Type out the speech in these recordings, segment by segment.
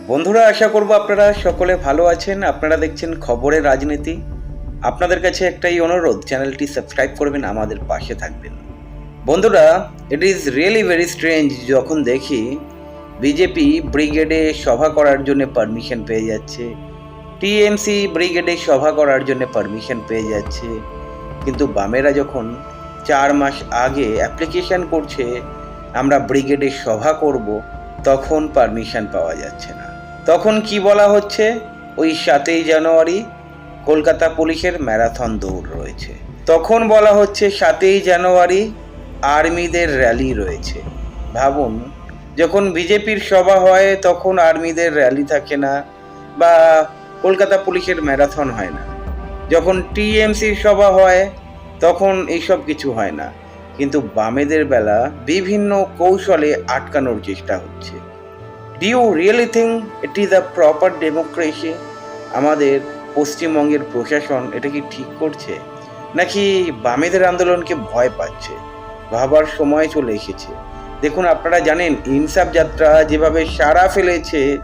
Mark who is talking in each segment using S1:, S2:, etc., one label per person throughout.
S1: বন্ধুরা, আশা করব আপনারা সকলে ভালো আছেন। আপনারা দেখছেন খবরের রাজনীতি। আপনাদের কাছে একটাই অনুরোধ, চ্যানেলটি সাবস্ক্রাইব করবেন, আমাদের পাশে থাকবেন। বন্ধুরা it is really very strange যখন দেখি বিজেপি ব্রিগেডে সভা করার জন্য পারমিশন পেয়ে যাচ্ছে। টিএমসি ব্রিগেডে সভা করার জন্য পারমিশন পেয়ে যাচ্ছে। কিন্তু বামেরা যখন চার মাস আগে অ্যাপ্লিকেশন করছে, আমরা ব্রিগেডে সভা করব, তখন পারমিশন পাওয়া যাচ্ছে না। তখন কি বলা হচ্ছে? ওই সাতই জানুয়ারি কলকাতা পুলিশের ম্যারাথন দৌড় রয়েছে। তখন বলা হচ্ছে সাতই জানুয়ারি আর্মিদের র্যালি রয়েছে। ভাবুন, যখন বিজেপির সভা হয় তখন আর্মিদের র্যালি থাকে না বা কলকাতা পুলিশের ম্যারাথন হয় না। যখন টিএমসির সভা হয় তখন এইসব কিছু হয় না। কিন্তু বামেদের বেলা বিভিন্ন কৌশলে আটকানোর চেষ্টা হচ্ছে। Do you really think it is a proper democracy আমাদের পশ্চিমবঙ্গের প্রশাসন এটা কি ঠিক করছে? নাকি বামেদের আন্দোলনকে ভয় পাচ্ছে? ভাবার সময় চলে এসেছে। দেখুন, আপনারা জানেন, ইনসাফ যাত্রা যেভাবে সারা ফেলেছে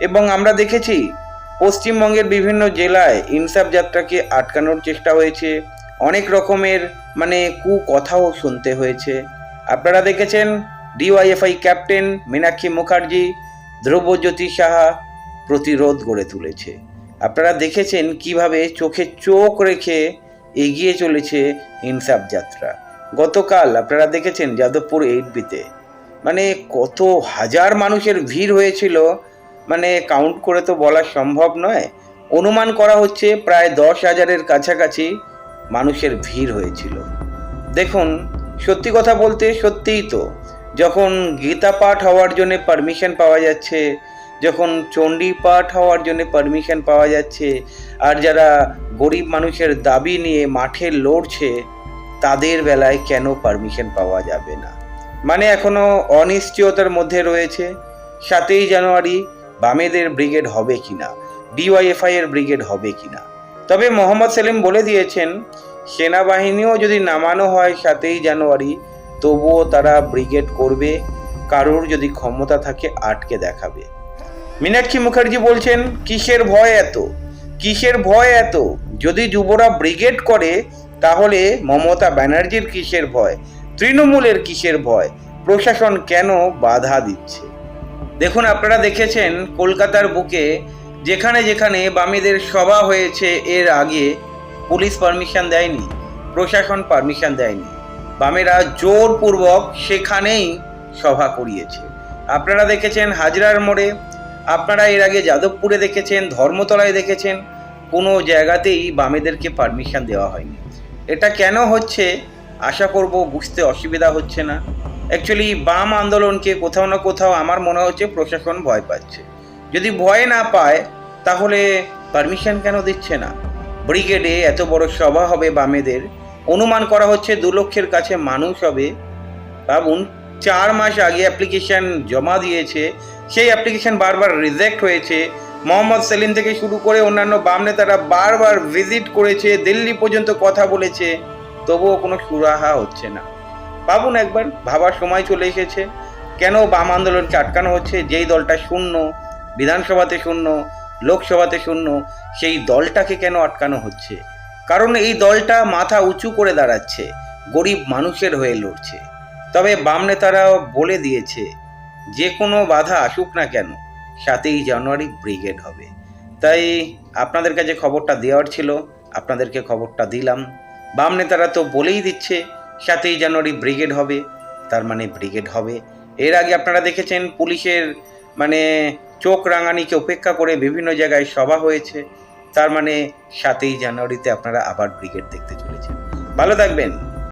S1: এবং আমরা দেখেছি, পশ্চিমবঙ্গের বিভিন্ন জেলায় ইনসাফ যাত্রাকে আটকানোর চেষ্টা হয়েছে। অনেক রকমের মানে কু কথাও শুনতে হয়েছে। আপনারা দেখেছেন ডিওয়াইএফআই ক্যাপ্টেন মীনাক্ষী মুখার্জি ধ্রুবজ্যোতি সাহা প্রতিরোধ গড়ে তুলেছে। আপনারা দেখেছেন কীভাবে চোখে চোখ রেখে এগিয়ে চলেছে ইনসাফ যাত্রা। গতকাল আপনারা দেখেছেন যাদবপুর এইট বিতে মানে কত হাজার মানুষের ভিড় হয়েছিল মানে কাউন্ট করে তো বলা সম্ভব নয়। অনুমান করা হচ্ছে প্রায় দশ হাজারের কাছাকাছি মানুষের ভিড় হয়েছিল। দেখুন, সত্যি কথা বলতে সত্যিই তো যখন গীতা পাঠ হওয়ার জন্য পারমিশন পাওয়া যাচ্ছে, যখন চণ্ডী পাঠ হওয়ার জন্য পারমিশন পাওয়া যাচ্ছে, আর যারা গরিব মানুষের দাবি নিয়ে মাঠে লড়ছে, তাদের বেলায় কেন পারমিশন পাওয়া যাবে না? মানে এখনও অনিশ্চয়তার মধ্যে রয়েছে। সাতই জানুয়ারি, বামেদের ব্রিগেড হবে কিনা? ডিওয়াইএফআই এর ব্রিগেড হবে কিনা? তবে মোহাম্মদ সেলিম বলে দিয়েছেন, সেনাবাহিনীও যদি নামানো হয় সাতই জানুয়ারি তবুও তারা ব্রিগেড করবে, কারোর যদি ক্ষমতা থাকে আটকে দেখাবে। মীনাক্ষী মুখার্জি বলছেন, কিসের ভয় এত? কিসের ভয় এত? যদি যুবরা ব্রিগেড করে, তাহলে মমতা ব্যানার্জির কিসের ভয়? তৃণমূলের কিসের ভয়? প্রশাসন কেন বাধা দিচ্ছে? দেখুন, আপনারা দেখেছেন কলকাতার বুকে যেখানে যেখানে বামেদের সভা হয়েছে, এর আগে পুলিশ পারমিশন দেয়নি, প্রশাসন পারমিশন দেয়নি। বামেরা জোরপূর্বক সেখানেই সভা করিয়েছে। আপনারা দেখেছেন হাজরার মোড়ে, আপনারা এর আগে যাদবপুরে দেখেছেন, ধর্মতলায় দেখেছেন, কোনো জায়গাতেই বামেদেরকে পারমিশন দেওয়া হয়নি। এটা কেন হচ্ছে? আশা করব বুঝতে অসুবিধা হচ্ছে না। অ্যাকচুয়ালি বাম আন্দোলনকে কোথাও না কোথাও আমার মনে হচ্ছে প্রশাসন ভয় পাচ্ছে। যদি ভয় না পায়, তাহলে পারমিশন কেন দিচ্ছে না? ব্রিগেডে এত বড় সভা হবে বামেদের অনুমান করা হচ্ছে দু লক্ষের কাছে মানুষ হবে। ভাবুন, চার মাস আগে অ্যাপ্লিকেশন জমা দিয়েছে, সেই অ্যাপ্লিকেশন বারবার রিজেক্ট হয়েছে। মোহাম্মদ সেলিম থেকে শুরু করে অন্যান্য বাম নেতারা বারবার ভিজিট করেছে, দিল্লি পর্যন্ত কথা বলেছে, তবুও কোনো সুরাহা হচ্ছে না। ভাবুন একবার, ভাবার সময় চলে এসেছে। কেন বাম আন্দোলনকে আটকানো হচ্ছে? যেই দলটা শূন্য, বিধানসভাতে শূন্য, লোকসভাতে শূন্য, সেই দলটাকে কেন আটকানো হচ্ছে? কারণ এই দলটা মাথা উঁচু করে দাঁড়াচ্ছে, গরিব মানুষের হয়ে লড়ছে। তবে বাম নেতারা বলে দিয়েছে, যে কোনো বাধা আসুক না কেন, সাতই জানুয়ারি ব্রিগেড হবে। তাই আপনাদের কাছে খবরটা দেওয়ার ছিল, আপনাদেরকে খবরটা দিলাম। বাম নেতারা তো বলেই দিচ্ছে, সাতই জানুয়ারি ব্রিগেড হবে, তার মানে ব্রিগেড হবে। এর আগে আপনারা দেখেছেন পুলিশের মানে চোখ রাঙানিকে উপেক্ষা করে বিভিন্ন জায়গায় সভা হয়েছে। তার মানে সাতই জানুয়ারিতে আপনারা আবার ব্রিগেড দেখতে চলেছেন। ভালো থাকবেন।